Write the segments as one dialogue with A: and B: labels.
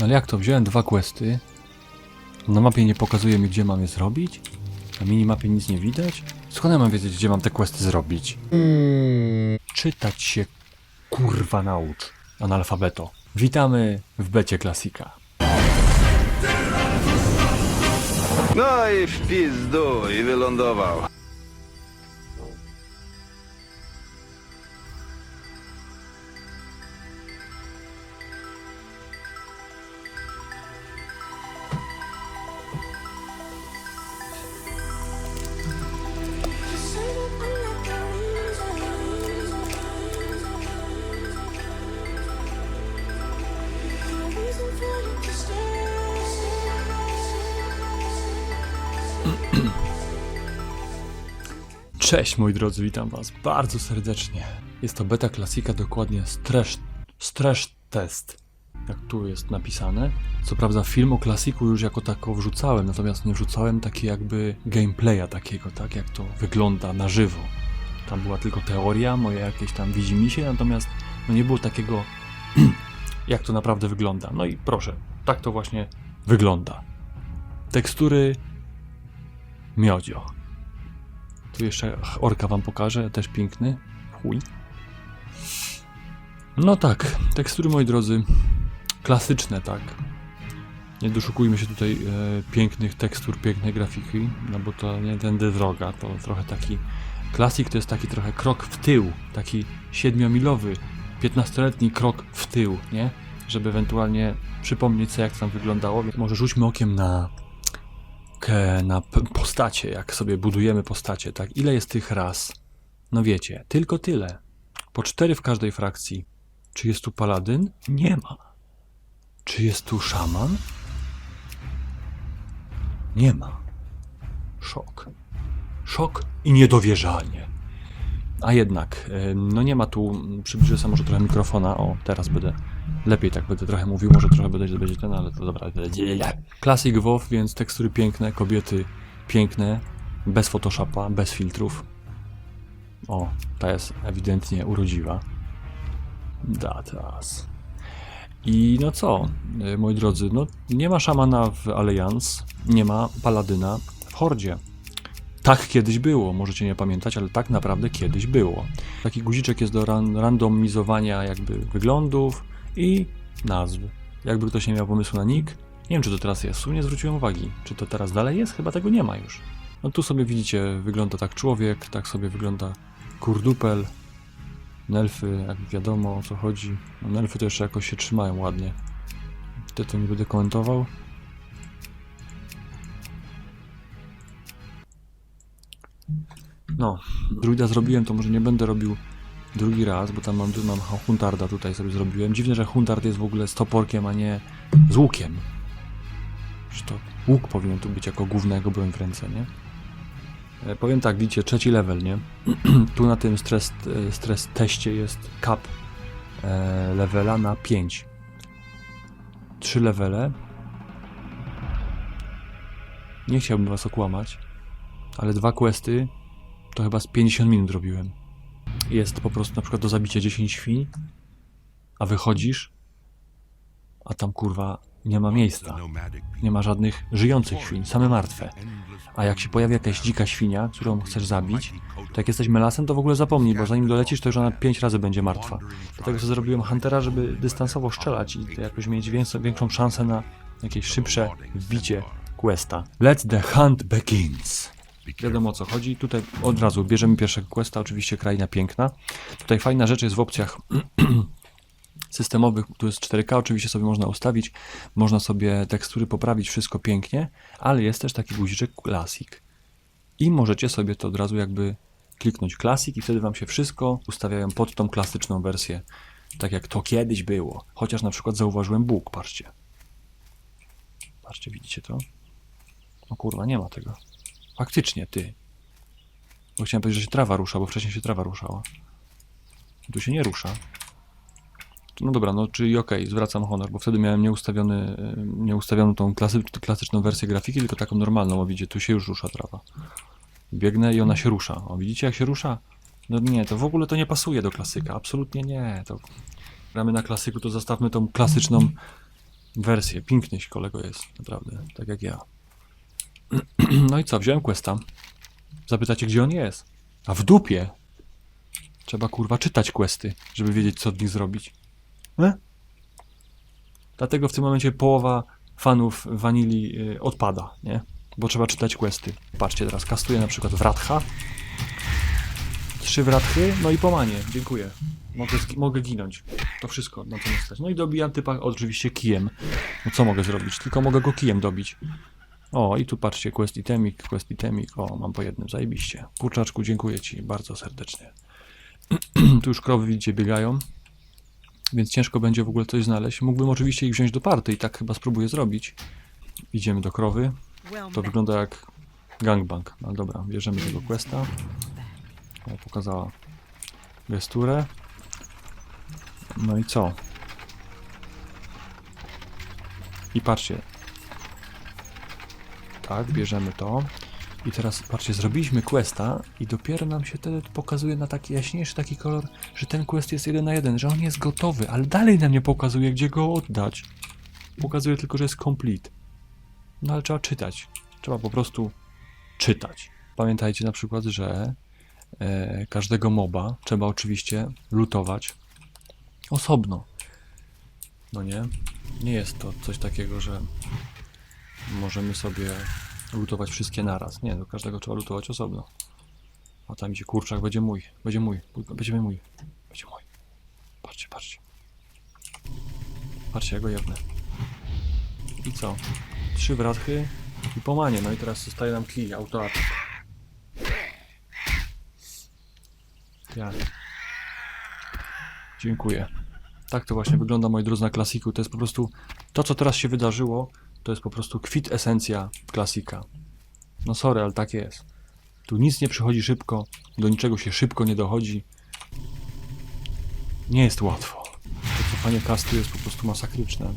A: No ale jak to? Wziąłem dwa questy. Na mapie nie pokazuje mi, gdzie mam je zrobić. Na minimapie nic nie widać. Skąd ja mam wiedzieć, gdzie mam te questy zrobić? Czytać się kurwa naucz, analfabeto. Witamy w becie klasika.
B: No i w pizdu i wylądował.
A: Cześć moi drodzy, witam was bardzo serdecznie. Jest to beta klasika, dokładnie stress, stress test, jak tu jest napisane. Co prawda film o klasiku już jako tako wrzucałem, natomiast nie wrzucałem takiego jakby gameplaya takiego, tak jak to wygląda na żywo. Tam była tylko teoria, moje jakieś tam widzimisię, natomiast no nie było takiego jak to naprawdę wygląda. No i proszę, tak to właśnie wygląda. Tekstury miodzio. Tu jeszcze orka wam pokażę, też piękny. Chuj. No tak, tekstury moi drodzy, klasyczne tak. Nie doszukujmy się tutaj e, pięknych tekstur, pięknej grafiki, no bo to nie tędy droga, to trochę taki klasik to jest taki trochę krok w tył, taki siedmiomilowy, 15-letni krok w tył, nie? Żeby ewentualnie przypomnieć sobie jak tam wyglądało, może rzućmy okiem na na postacie, jak sobie budujemy postacie, tak? Ile jest tych ras? No wiecie, tylko tyle. Po cztery w każdej frakcji. Czy jest tu paladyn? Nie ma. Czy jest tu szaman? Nie ma. Szok. Szok i niedowierzanie. A jednak, e, no nie ma tu, przybliżę sobie może trochę mikrofona, o, teraz będę lepiej tak będę trochę mówił, może trochę będzie, będzie ten, ale to dobra. Classic WoW, więc tekstury piękne, kobiety piękne, bez Photoshopa, bez filtrów. O, ta jest ewidentnie urodziwa. Datas. I no co, y, moi drodzy, no nie ma szamana w Alliance, nie ma paladyna w Hordzie. Tak kiedyś było, możecie nie pamiętać, ale tak naprawdę kiedyś było. Taki guziczek jest do ran randomizowania jakby wyglądów i nazw. Jakby ktoś nie miał pomysłu na nick, nie wiem czy to teraz jest, tu nie zwróciłem uwagi. Czy to teraz dalej jest? Chyba tego nie ma już. No tu sobie widzicie, wygląda tak człowiek, tak sobie wygląda kurdupel. Nelfy, jak wiadomo o co chodzi. No, nelfy to jeszcze jakoś się trzymają ładnie. Te to nie będę komentował. No, druida zrobiłem, to może nie będę robił drugi raz, bo tam mam, tu mam Huntarda tutaj sobie zrobiłem. Dziwne, że Huntard jest w ogóle z toporkiem, a nie z łukiem. Że to łuk powinien tu być jako głównego broń w ręce, nie? E, powiem tak, widzicie, trzeci level, nie? tu na tym stres, e, stres teście jest cap e, levela na 5. Trzy levele. Nie chciałbym was okłamać, ale dwa questy to chyba z 50 minut robiłem. Jest po prostu na przykład do zabicia 10 świń, a wychodzisz, a tam kurwa nie ma miejsca. Nie ma żadnych żyjących świń, same martwe. A jak się pojawi jakaś dzika świnia, którą chcesz zabić, to jak jesteś melasem, to w ogóle zapomnij, bo zanim dolecisz, to już ona 5 razy będzie martwa. Dlatego sobie zrobiłem Huntera, żeby dystansowo strzelać i jakoś mieć większą szansę na jakieś szybsze wbicie questa. Let the hunt begins. Wiadomo o co chodzi. Tutaj od razu bierzemy pierwszego questa, oczywiście kraina piękna. Tutaj fajna rzecz jest w opcjach systemowych, tu jest 4K, oczywiście sobie można ustawić, można sobie tekstury poprawić, wszystko pięknie, ale jest też taki guziczek Classic. I możecie sobie to od razu jakby kliknąć Classic i wtedy wam się wszystko ustawiają pod tą klasyczną wersję, tak jak to kiedyś było. Chociaż na przykład zauważyłem Bóg, patrzcie. Patrzcie, widzicie to? O kurwa, nie ma tego. Faktycznie, ty. Bo chciałem powiedzieć, że się trawa rusza, bo wcześniej się trawa ruszała. Tu się nie rusza. No dobra, no czyli okej, zwracam honor, bo wtedy miałem nieustawiony, y, nieustawioną tą klasy, klasyczną wersję grafiki, tylko taką normalną, o widzicie, tu się już rusza trawa. Biegnę i ona się rusza. O, widzicie jak się rusza? No nie, to w ogóle to nie pasuje do klasyka, absolutnie nie. To gramy na klasyku, to zostawmy tą klasyczną wersję. Pięknyś kolego jest, naprawdę, tak jak ja. No i co, wziąłem questa. Zapytacie, gdzie on jest? A w dupie! Trzeba kurwa czytać questy, żeby wiedzieć, co od nich zrobić. E? Dlatego w tym momencie połowa fanów wanili y, odpada, nie? Bo trzeba czytać questy. Patrzcie teraz, kastuję na przykład Wratcha. Trzy Wratchy, no i pomanie. Dziękuję. Mogę, mogę ginąć. To wszystko, na co mnie stać. No i dobijam typa oczywiście kijem. No co mogę zrobić? Tylko mogę go kijem dobić. O, i tu patrzcie, quest itemik, quest itemik. O, mam po jednym, zajebiście. Kurczaczku, dziękuję ci bardzo serdecznie. tu już krowy, widzicie, biegają. Więc ciężko będzie w ogóle coś znaleźć. Mógłbym oczywiście ich wziąć do party i tak chyba spróbuję zrobić. Idziemy do krowy. To wygląda jak gangbang. No dobra, bierzemy tego questa. O, pokazała gesturę. No i co? I patrzcie. Tak, bierzemy to. I teraz, patrzcie, zrobiliśmy questa i dopiero nam się wtedy pokazuje na taki jaśniejszy taki kolor, że ten quest jest jeden na jeden, że on jest gotowy, ale dalej nam nie pokazuje, gdzie go oddać. Pokazuje tylko, że jest complete. No ale trzeba czytać. Trzeba po prostu czytać. Pamiętajcie na przykład, że e, każdego moba trzeba oczywiście lutować osobno. No nie? Nie jest to coś takiego, że możemy sobie lutować wszystkie naraz. Nie, do każdego trzeba lutować osobno. A tam idzie kurczak, będzie mój, będzie mój, będzie mój, będzie mój. Patrzcie, patrzcie. Patrzcie, jak go jebnę. I co? Trzy wratchy i pomanie. No i teraz zostaje nam kij, autoatak. Ja. Dziękuję. Tak to właśnie wygląda, moi drodzy, na klasiku. To jest po prostu to, co teraz się wydarzyło, to jest po prostu kwit esencja klasika. No sorry, ale tak jest. Tu nic nie przychodzi szybko, do niczego się szybko nie dochodzi. Nie jest łatwo. To cofanie kastu jest po prostu masakryczne.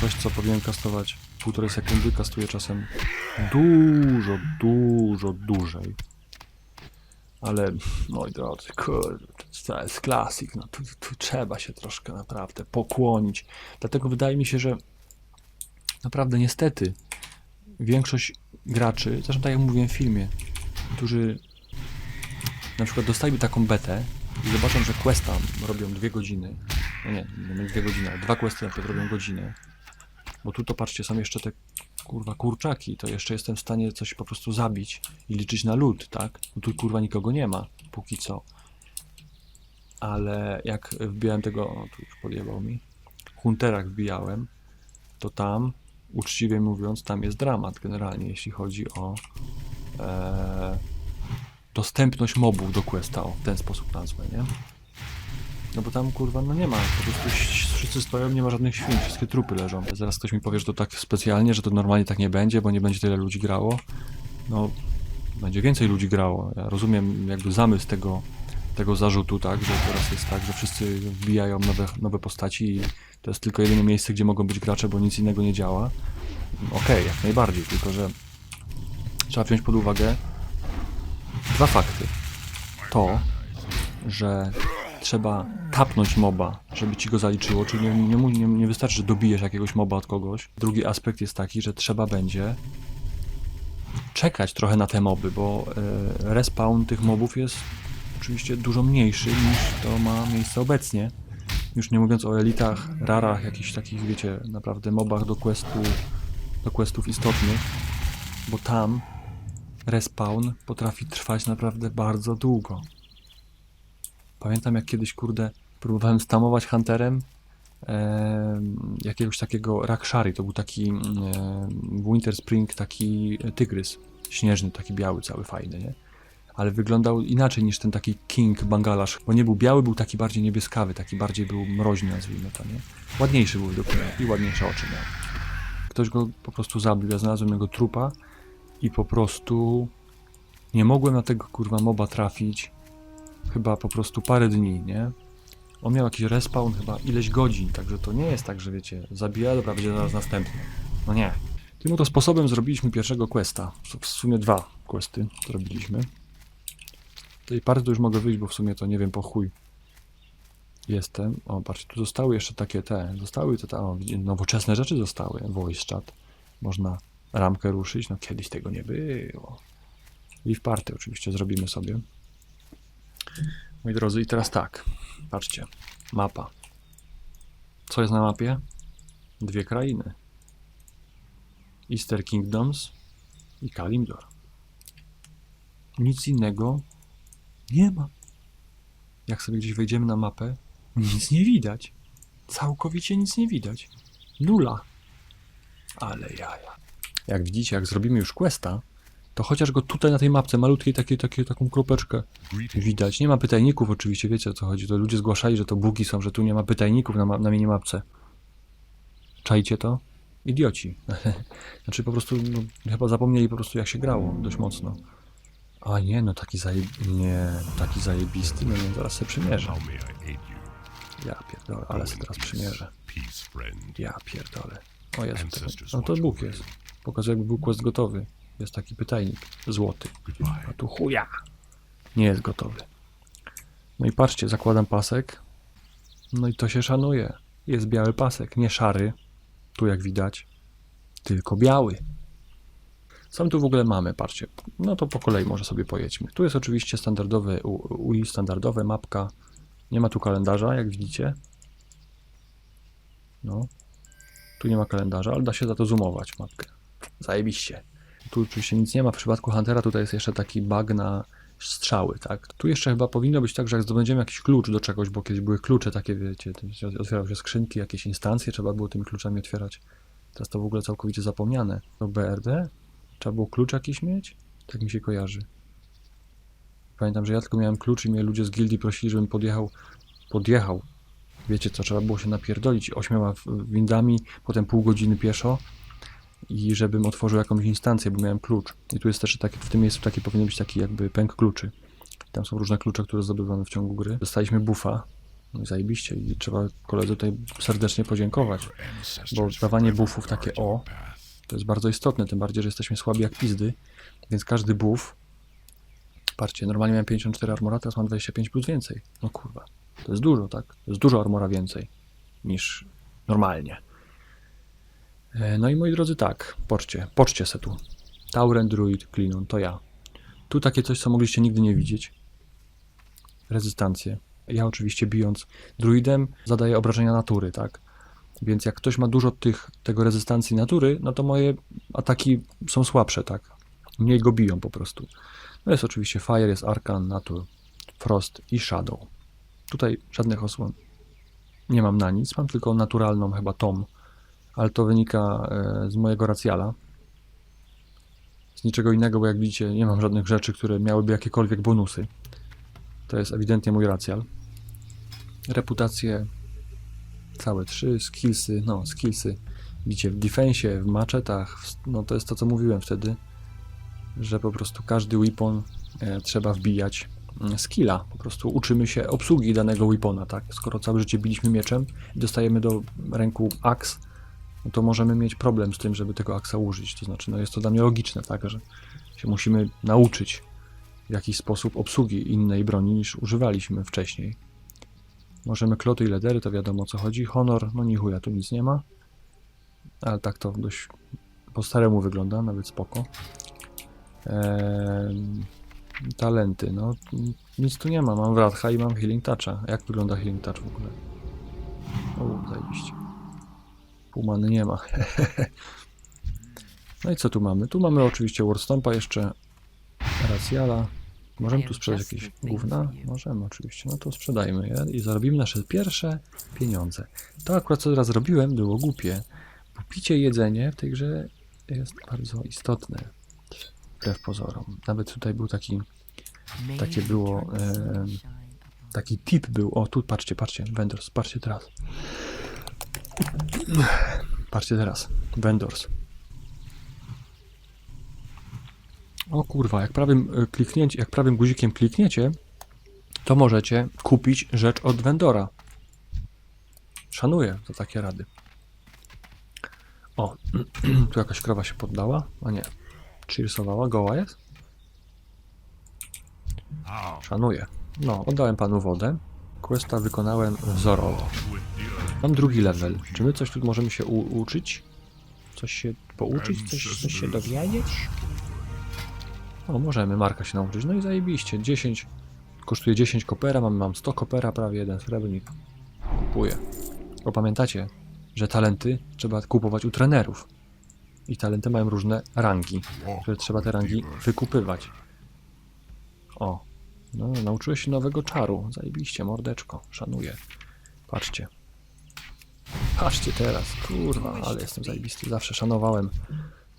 A: Coś, co powinien kastować półtorej sekundy, kastuje czasem dużo, dużo dłużej. Ale, moi drodzy, kurde, to jest klasik, no tu, tu trzeba się troszkę naprawdę pokłonić. Dlatego wydaje mi się, że naprawdę niestety większość graczy, zresztą tak jak mówiłem w filmie, którzy na przykład dostaliby taką betę i zobaczą, że questa robią dwie godziny, no nie, nie dwie godziny, ale dwa questy na robią godzinę, bo tu to patrzcie, są jeszcze te kurwa kurczaki, to jeszcze jestem w stanie coś po prostu zabić i liczyć na lód, tak? Bo tu kurwa nikogo nie ma, póki co. Ale jak wbijałem tego, o, tu już podjebał mi, Hunterach wbijałem, to tam, uczciwie mówiąc, tam jest dramat generalnie, jeśli chodzi o e, dostępność mobów do questa, o, w ten sposób nazwę, nie? No bo tam kurwa, no nie ma, po prostu wszyscy stoją, nie ma żadnych świn, wszystkie trupy leżą. Zaraz ktoś mi powie, że to tak specjalnie, że to normalnie tak nie będzie, bo nie będzie tyle ludzi grało. No, będzie więcej ludzi grało. Ja rozumiem jakby zamysł tego, tego zarzutu, tak, że teraz jest tak, że wszyscy wbijają nowe, nowe postaci i to jest tylko jedyne miejsce, gdzie mogą być gracze, bo nic innego nie działa. Okej, jak najbardziej, tylko że trzeba wziąć pod uwagę dwa fakty. To, że trzeba tapnąć moba, żeby ci go zaliczyło, czyli nie, nie, nie, nie wystarczy, że dobijesz jakiegoś moba od kogoś. Drugi aspekt jest taki, że trzeba będzie czekać trochę na te moby, bo e, respawn tych mobów jest oczywiście dużo mniejszy niż to ma miejsce obecnie. Już nie mówiąc o elitach, rarach, jakichś takich, wiecie, naprawdę mobach do questu, do questów istotnych, bo tam respawn potrafi trwać naprawdę bardzo długo. Pamiętam jak kiedyś, kurde, próbowałem stamować Hunterem em, jakiegoś takiego Rakshari, to był taki em, Winter Spring, taki tygrys, śnieżny, taki biały, cały fajny, nie? Ale wyglądał inaczej niż ten taki King Bangalash, bo nie był biały, był taki bardziej niebieskawy, taki bardziej był mroźny, nazwijmy to, nie? Ładniejszy był mnie i ładniejsze oczy miał. Ktoś go po prostu zabił, ja znalazłem jego trupa i po prostu nie mogłem na tego kurwa moba trafić chyba po prostu parę dni, nie? On miał jakiś respawn chyba ileś godzin, także to nie jest tak, że wiecie, zabija, dobra, będzie zaraz następny. No nie. Tym oto sposobem zrobiliśmy pierwszego questa. W sumie dwa questy zrobiliśmy. Tej party to już mogę wyjść, bo w sumie to nie wiem po chuj. Jestem. O, patrzcie, tu zostały jeszcze takie te. Zostały te, te o, nowoczesne rzeczy zostały. Voice chat. Można ramkę ruszyć. No kiedyś tego nie było. Live party oczywiście zrobimy sobie. Moi drodzy, i teraz tak. Patrzcie. Mapa. Co jest na mapie? Dwie krainy. Easter Kingdoms i Kalimdor. Nic innego nie ma. Jak sobie gdzieś wejdziemy na mapę, nic nie widać. Całkowicie nic nie widać. Nula. Ale jaja. Jak widzicie, jak zrobimy już questa, to chociaż go tutaj na tej mapce, malutkiej takiej, takiej, taką kropeczkę widać. Nie ma pytajników oczywiście, wiecie o co chodzi. To ludzie zgłaszali, że to bugi są, że tu nie ma pytajników na, ma- na minimapce. Czajcie to? Idioci. znaczy po prostu, no, chyba zapomnieli po prostu jak się grało dość mocno. A nie, no taki zaje... Nie, taki zajebisty, no nie, zaraz sobie przymierzę. Ja pierdolę, ale sobie teraz przymierzę. Ja pierdolę. O Jezu, to, no to Bóg jest. Pokazuje jakby był quest gotowy. Jest taki pytajnik, złoty. A tu chuja. Nie jest gotowy. No i patrzcie, zakładam pasek. No i to się szanuje. Jest biały pasek, nie szary. Tu jak widać. Tylko biały. Co my tu w ogóle mamy? Patrzcie. No to po kolei może sobie pojedźmy. Tu jest oczywiście standardowe U- UI, standardowe mapka. Nie ma tu kalendarza, jak widzicie. No. Tu nie ma kalendarza, ale da się za to zoomować mapkę. Zajebiście. Tu oczywiście nic nie ma. W przypadku Huntera tutaj jest jeszcze taki bug na strzały, tak? Tu jeszcze chyba powinno być tak, że jak zdobędziemy jakiś klucz do czegoś, bo kiedyś były klucze takie, wiecie, to otwierały się skrzynki, jakieś instancje, trzeba było tymi kluczami otwierać. Teraz to w ogóle całkowicie zapomniane. Do BRD? Trzeba było klucz jakiś mieć? Tak mi się kojarzy. Pamiętam, że ja tylko miałem klucz i mnie ludzie z gildii prosili, żebym podjechał, podjechał. Wiecie co, trzeba było się napierdolić ośmioma windami, potem pół godziny pieszo i żebym otworzył jakąś instancję, bo miałem klucz. I tu jest też taki, w tym miejscu taki powinien być taki jakby pęk kluczy. Tam są różne klucze, które zdobywamy w ciągu gry. Dostaliśmy buffa. No i zajebiście i trzeba koledze tutaj serdecznie podziękować, bo dawanie buffów takie o, to jest bardzo istotne, tym bardziej, że jesteśmy słabi jak pizdy, więc każdy buff, patrzcie, normalnie miałem 54 armora, teraz mam 25 plus więcej. No kurwa, to jest dużo, tak? To jest dużo armora więcej niż normalnie. E, No i moi drodzy, tak, poczcie, poczcie se tu. Tauren, Druid, Klinon, to ja. Tu takie coś, co mogliście nigdy nie widzieć. Rezystancję. Ja oczywiście bijąc druidem zadaję obrażenia natury, tak? Więc jak ktoś ma dużo tych, tego rezystancji natury, no to moje ataki są słabsze, tak? Mniej go biją po prostu. No jest oczywiście Fire, jest Arcan, Natur, Frost i Shadow. Tutaj żadnych osłon nie mam na nic, mam tylko naturalną chyba Tom, ale to wynika e, z mojego racjala. Z niczego innego, bo jak widzicie, nie mam żadnych rzeczy, które miałyby jakiekolwiek bonusy. To jest ewidentnie mój racjal. Reputacje całe trzy, skillsy, no skillsy. Widzicie, w defensie, w maczetach, w, no to jest to, co mówiłem wtedy, że po prostu każdy weapon e, trzeba wbijać mm, skilla. Po prostu uczymy się obsługi danego weapona, tak? Skoro całe życie biliśmy mieczem i dostajemy do ręku aks, no to możemy mieć problem z tym, żeby tego aksa użyć. To znaczy, no jest to dla mnie logiczne, tak, że się musimy nauczyć w jakiś sposób obsługi innej broni niż używaliśmy wcześniej. Możemy kloty i ledery, to wiadomo o co chodzi. Honor, no ni chuja, tu nic nie ma. Ale tak to dość po staremu wygląda, nawet spoko. Eee, talenty, no nic tu nie ma. Mam Wratha i mam Healing Toucha. Jak wygląda Healing Touch w ogóle? O, zajebiście. Półmany nie ma. no i co tu mamy? Tu mamy oczywiście Warstompa jeszcze, Raciala. Możemy tu sprzedać jakieś gówna? Możemy oczywiście. No to sprzedajmy je i zarobimy nasze pierwsze pieniądze. To akurat co teraz zrobiłem było głupie, bo picie i jedzenie w tej grze jest bardzo istotne. Wbrew pozorom. Nawet tutaj był taki, takie było, e, taki tip był. O, tu patrzcie, patrzcie, vendors, patrzcie teraz. Patrzcie teraz, vendors. O kurwa, jak prawym e, kliknięcie, jak prawym guzikiem klikniecie, to możecie kupić rzecz od vendora. Szanuję za takie rady. O, tu jakaś krowa się poddała? A nie. Cheersowała, goła jest? Szanuję. No, oddałem panu wodę. questa wykonałem wzorowo. Mam drugi level. Czy my coś tu możemy się uczyć? Coś się pouczyć? Coś, coś się dowiedzieć? O, możemy Marka się nauczyć. No i zajebiście. 10. Kosztuje 10 kopera, mam, mam 100 kopera, prawie jeden srebrnik. Kupuję. Bo pamiętacie, że talenty trzeba kupować u trenerów. I talenty mają różne rangi, które trzeba te rangi wykupywać. O, no, nauczyłeś się nowego czaru. Zajebiście, mordeczko. Szanuję. Patrzcie. Patrzcie teraz. Kurwa, ale jestem zajebisty. Zawsze szanowałem.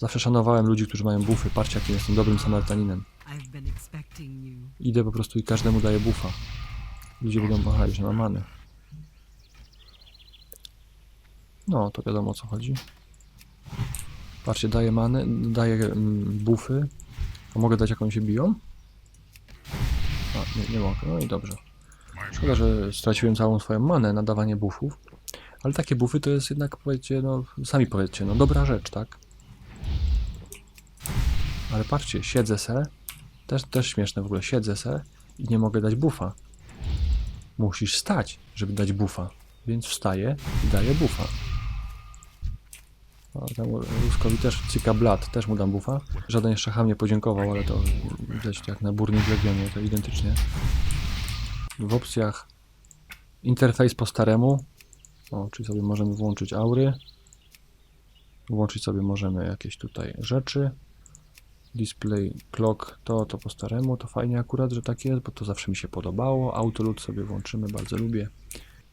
A: Zawsze szanowałem ludzi, którzy mają bufy. Patrzcie, jakim jestem dobrym Samarytaninem. Idę po prostu i każdemu daję bufa. Ludzie będą wahali, że ma manę. No, to wiadomo o co chodzi. Patrzcie, daję manę, daję mm, bufy. A mogę dać jak oni się biją? A, nie, nie mogę. No i dobrze. Szkoda, że straciłem całą swoją manę na dawanie buffów. Ale takie buffy to jest jednak, powiedzcie, no, sami powiedzcie, no dobra rzecz, tak? Ale patrzcie, siedzę se, też, też śmieszne w ogóle, siedzę se i nie mogę dać buffa. Musisz stać, żeby dać buffa. Więc wstaję i daję buffa. O, temu Ruskowi też cyka blat, też mu dam buffa. Żaden jeszcze ham nie podziękował, ale to widać jak na Burning Legionie, to identycznie. W opcjach interfejs po staremu. O, czyli sobie możemy włączyć aury. Włączyć sobie możemy jakieś tutaj rzeczy. Display clock, to, to po staremu, to fajnie akurat, że tak jest, bo to zawsze mi się podobało. Autolud sobie włączymy, bardzo lubię.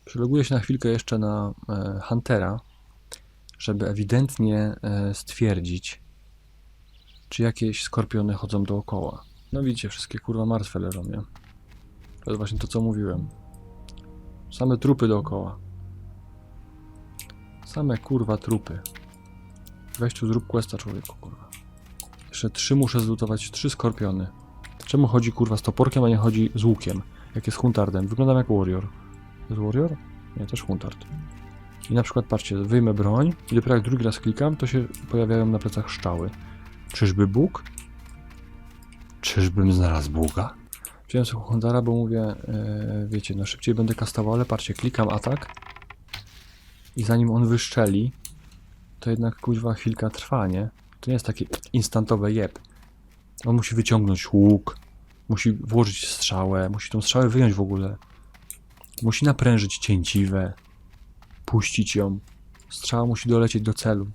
A: Przeloguję się na chwilkę jeszcze na e, Huntera, żeby ewidentnie e, stwierdzić, czy jakieś skorpiony chodzą dookoła. No widzicie, wszystkie kurwa martwe leżą, nie? To jest właśnie to, co mówiłem. Same trupy dookoła. Same kurwa trupy. Weź tu zrób questa człowieku, kurwa. Trzy muszę zlutować, trzy skorpiony. Czemu chodzi kurwa z toporkiem, a nie chodzi z łukiem? Jak jest huntardem. Wyglądam jak warrior. Jest warrior? Nie, też huntard. I na przykład patrzcie, wyjmę broń i dopiero jak drugi raz klikam, to się pojawiają na plecach szczały. Czyżby Bóg? Czyżbym znalazł Boga? Wziąłem sobie Huntara, bo mówię, e, wiecie, no szybciej będę kastował, ale patrzcie, klikam atak i zanim on wyszczeli, to jednak kuźwa chwilka trwa, nie? To nie jest takie instantowe jeb. On musi wyciągnąć łuk, musi włożyć strzałę, musi tą strzałę wyjąć w ogóle. Musi naprężyć cięciwę, puścić ją. Strzała musi dolecieć do celu.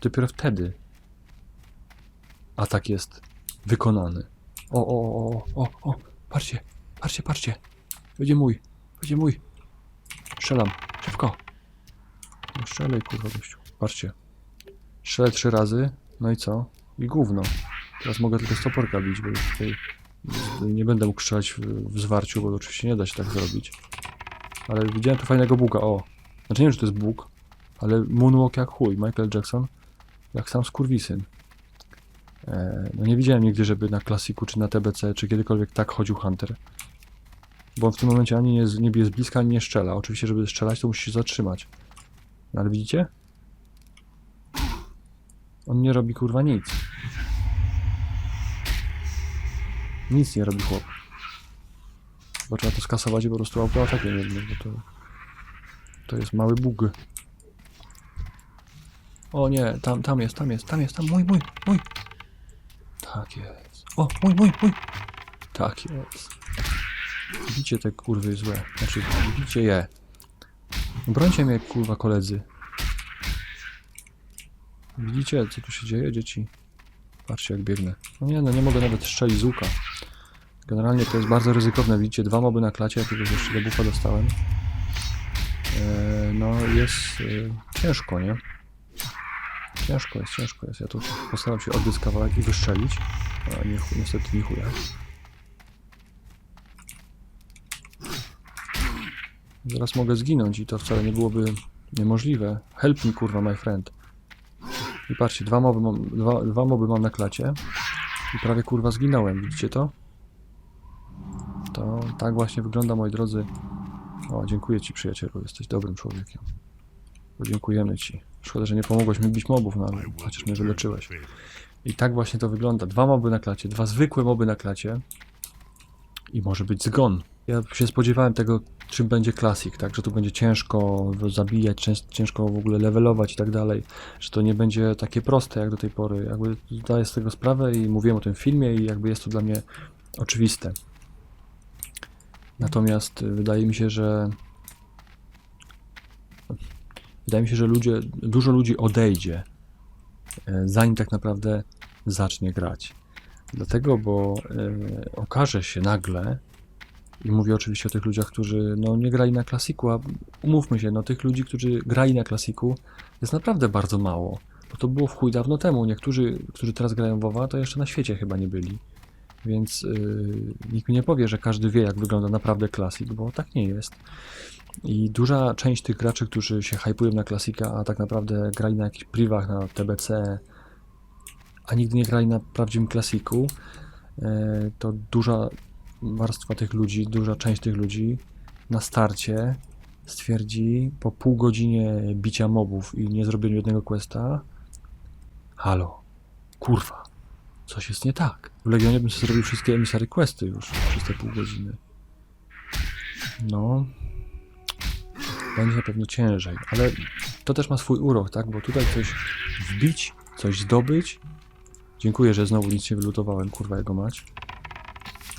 A: Dopiero wtedy atak jest wykonany. O, o, o, o, o, patrzcie, patrzcie, patrzcie. Będzie mój, będzie mój. Strzelam, szybko. No strzelaj, kurwa, gościu. Patrzcie. Strzelę trzy razy, no i co? I gówno. Teraz mogę tylko stoporka bić, bo już tutaj nie będę mógł strzelać w, w zwarciu, bo oczywiście nie da się tak zrobić. Ale widziałem tu fajnego buga, o. Znaczy nie wiem, czy to jest bóg, ale moonwalk jak chuj. Michael Jackson jak sam skurwisyn. E, no nie widziałem nigdy, żeby na klasiku, czy na TBC, czy kiedykolwiek tak chodził Hunter. Bo on w tym momencie ani nie, jest, nie z bliska, ani nie strzela. Oczywiście, żeby strzelać, to musi się zatrzymać. No ale widzicie? On nie robi kurwa nic. Nic nie robi chłop. Bo trzeba to skasować i po prostu autoatakiem jednym, bo to... To jest mały bug. O nie, tam, tam jest, tam jest, tam jest, tam, mój, mój, mój. Tak jest. O, mój, mój, mój. Tak jest. Widzicie te kurwy złe. Znaczy, widzicie je. Brońcie mnie, kurwa, koledzy. Widzicie, co tu się dzieje, dzieci? Patrzcie, jak biegnę. No nie, no nie mogę nawet strzelić z łuka. Generalnie to jest bardzo ryzykowne. Widzicie, dwa moby na klacie, jakiegoś jeszcze do bufa dostałem. Eee, no jest e, ciężko, nie? Ciężko jest, ciężko jest. Ja tu postaram się odbiec kawałek i wyszczelić. A nie, niestety nie chuja. Zaraz mogę zginąć i to wcale nie byłoby niemożliwe. Help me, kurwa, my friend. I patrzcie, dwa moby mam, dwa, dwa moby mam na klacie. I prawie, kurwa, zginąłem. Widzicie to? To tak właśnie wygląda, moi drodzy. O, dziękuję ci, przyjacielu. Jesteś dobrym człowiekiem. Podziękujemy ci. Szkoda, że nie pomogłeś mi bić mobów, no ale chociaż mnie wyleczyłeś. I tak właśnie to wygląda. Dwa moby na klacie, dwa zwykłe moby na klacie. I może być zgon. Ja się spodziewałem tego czym będzie klasik, tak? Że tu będzie ciężko zabijać, cięż- ciężko w ogóle levelować i tak dalej. Że to nie będzie takie proste jak do tej pory. Jakby zdaję z tego sprawę i mówiłem o tym filmie i jakby jest to dla mnie oczywiste. Natomiast y, wydaje mi się, że wydaje mi się, że ludzie, dużo ludzi odejdzie, e, zanim tak naprawdę zacznie grać. Dlatego, bo e, okaże się nagle, i mówię oczywiście o tych ludziach, którzy no, nie grali na klasiku, a umówmy się, no tych ludzi, którzy grali na klasiku jest naprawdę bardzo mało. Bo to było w chuj dawno temu. Niektórzy, którzy teraz grają WoWa, to jeszcze na świecie chyba nie byli. Więc yy, nikt mi nie powie, że każdy wie, jak wygląda naprawdę klasik, bo tak nie jest. I duża część tych graczy, którzy się hypują na klasika, a tak naprawdę grali na jakichś privach, na TBC, a nigdy nie grali na prawdziwym klasiku, e, to duża warstwa tych ludzi, duża część tych ludzi na starcie stwierdzi po pół godzinie bicia mobów i nie zrobieniu jednego questa halo, kurwa, coś jest nie tak. W Legionie bym sobie zrobił wszystkie emisary questy już przez te pół godziny. No, będzie pewno ciężej, ale to też ma swój urok, tak? Bo tutaj coś wbić, coś zdobyć. Dziękuję, że znowu nic nie wylutowałem, kurwa jego mać.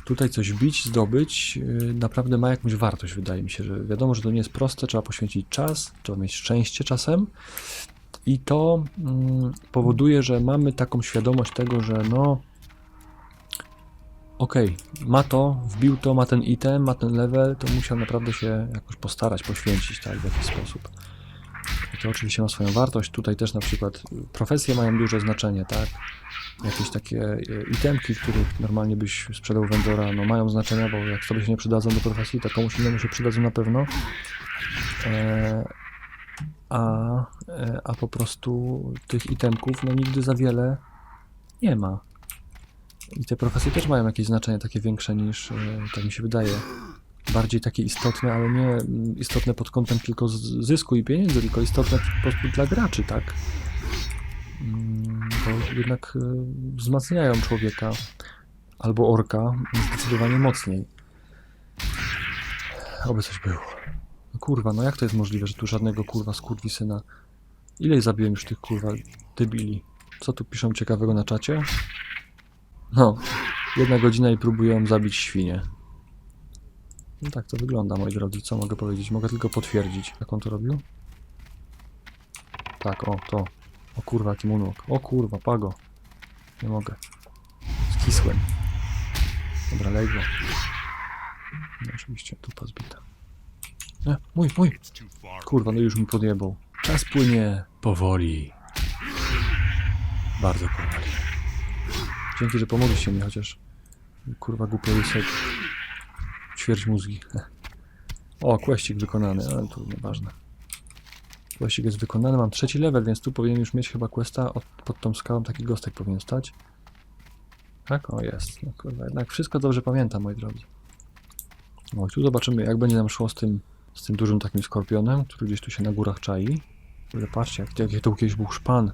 A: Tutaj coś wbić, zdobyć, yy, naprawdę ma jakąś wartość, wydaje mi się, że wiadomo, że to nie jest proste, trzeba poświęcić czas, trzeba mieć szczęście czasem. I to mm, powoduje, że mamy taką świadomość tego, że no okej, ma to, wbił to, ma ten item, ma ten level, to musiał naprawdę się jakoś postarać, poświęcić, tak, w jakiś sposób. I to oczywiście ma swoją wartość. Tutaj też na przykład profesje mają duże znaczenie, tak? Jakieś takie y, itemki, których normalnie byś sprzedał vendora, no mają znaczenia, bo jak sobie się nie przydadzą do profesji, to komuś innemu się przydadzą na pewno. E, a, e, a po prostu tych itemków, no nigdy za wiele nie ma. I te profesje też mają jakieś znaczenie takie większe niż, e, tak mi się wydaje, bardziej takie istotne, ale nie istotne pod kątem tylko zysku i pieniędzy, tylko istotne po prostu dla graczy, tak? Mm, Bo jednak e, wzmacniają człowieka albo orka zdecydowanie mocniej. Oby coś było. No kurwa, no jak to jest możliwe, że tu żadnego kurwa skurwisyna? Ile zabiłem już tych kurwa debili? Co tu piszą ciekawego na czacie? No, jedna godzina i próbują zabić świnię. No tak to wygląda, moi drodzy, co mogę powiedzieć? Mogę tylko potwierdzić. Jak on to robił? Tak, o, to. O kurwa, jaki. O kurwa, pago. Nie mogę. Skisłem. Dobra, lej go. No oczywiście, tupa zbita. Nie, mój, mój. Kurwa, no już mi podjebał. Czas płynie powoli. Bardzo powoli. Dzięki, że pomogliście mi chociaż. Kurwa, głupio łysek. Ćwierć mózgi. O, kłeścik wykonany, ale to nieważne. Kłeścik jest wykonany, mam trzeci level, więc tu powinien już mieć chyba questa. Od, pod tą skałą taki gostek powinien stać. Tak? O, jest. No kurwa, jednak wszystko dobrze pamiętam, moi drodzy. O, i tu zobaczymy, jak będzie nam szło z tym, z tym dużym takim skorpionem, który gdzieś tu się na górach czai. Ale patrzcie, jak, jak to kiedyś był szpan.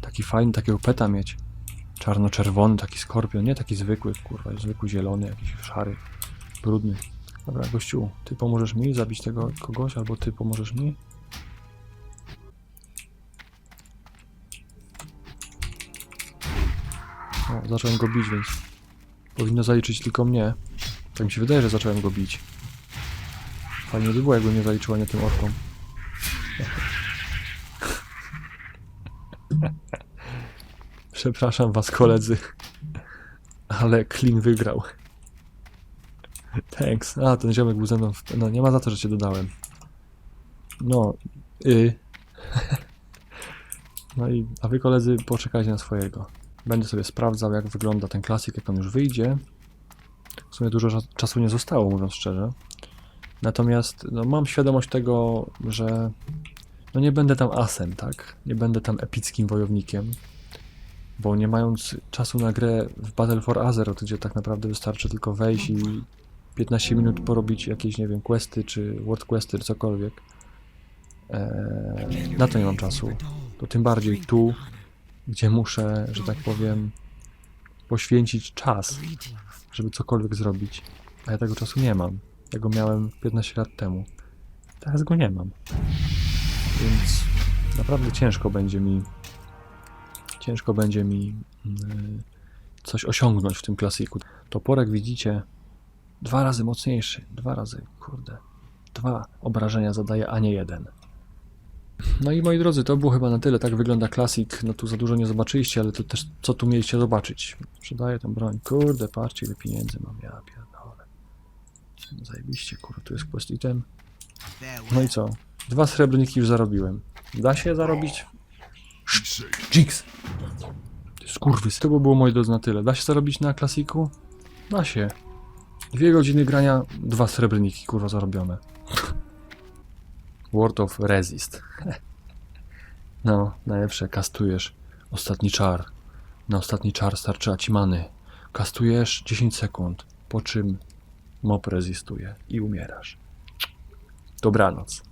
A: Taki fajny, takiego peta mieć. Czarno-czerwony, taki skorpion, nie taki zwykły, kurwa, zwykły zielony, jakiś szary, brudny. Dobra, gościu, ty pomożesz mi zabić tego kogoś, albo ty pomożesz mi? O, zacząłem go bić, więc powinno zaliczyć tylko mnie. Tak mi się wydaje, że zacząłem go bić. Fajnie by było, jakby mnie zaliczyło, nie tym orkom. Przepraszam was, koledzy, ale Clean wygrał. Thanks. A, ten ziomek był ze mną. W... No, nie ma za to, że cię dodałem. No, y. No i, a wy koledzy, poczekajcie na swojego. Będę sobie sprawdzał, jak wygląda ten klasik, jak on już wyjdzie. W sumie dużo cza- czasu nie zostało, mówiąc szczerze. Natomiast no, mam świadomość tego, że no nie będę tam asem, tak? Nie będę tam epickim wojownikiem. Bo nie mając czasu na grę w Battle for Azeroth, gdzie tak naprawdę wystarczy tylko wejść i 15 minut porobić jakieś, nie wiem, questy, czy world questy, czy cokolwiek. Eee, na to nie mam czasu. To tym bardziej tu, gdzie muszę, że tak powiem, poświęcić czas, żeby cokolwiek zrobić. A ja tego czasu nie mam. Ja go miałem 15 lat temu. Teraz go nie mam. Więc naprawdę ciężko będzie mi ciężko będzie mi mm, coś osiągnąć w tym klasiku. Toporek widzicie dwa razy mocniejszy, dwa razy, kurde, dwa obrażenia zadaje, a nie jeden. No i moi drodzy, to było chyba na tyle. Tak wygląda klasik. No tu za dużo nie zobaczyliście, ale to też co tu mieliście zobaczyć. Sprzedaję tę broń. Kurde, patrzcie ile pieniędzy mam. Ja pierdolę. Zajebiście, kurde, tu jest quest item. No i co? Dwa srebrniki już zarobiłem. Da się zarobić? Jinx! Skurwys. To by było moi drodzy na tyle. Da się zarobić na klasiku? Da się. Dwie godziny grania, dwa srebrniki, kurwa, zarobione. World of Resist. No, najlepsze, kastujesz ostatni czar. Na ostatni czar starczyła ci many. Kastujesz 10 sekund, po czym mob rezistuje i umierasz. Dobranoc.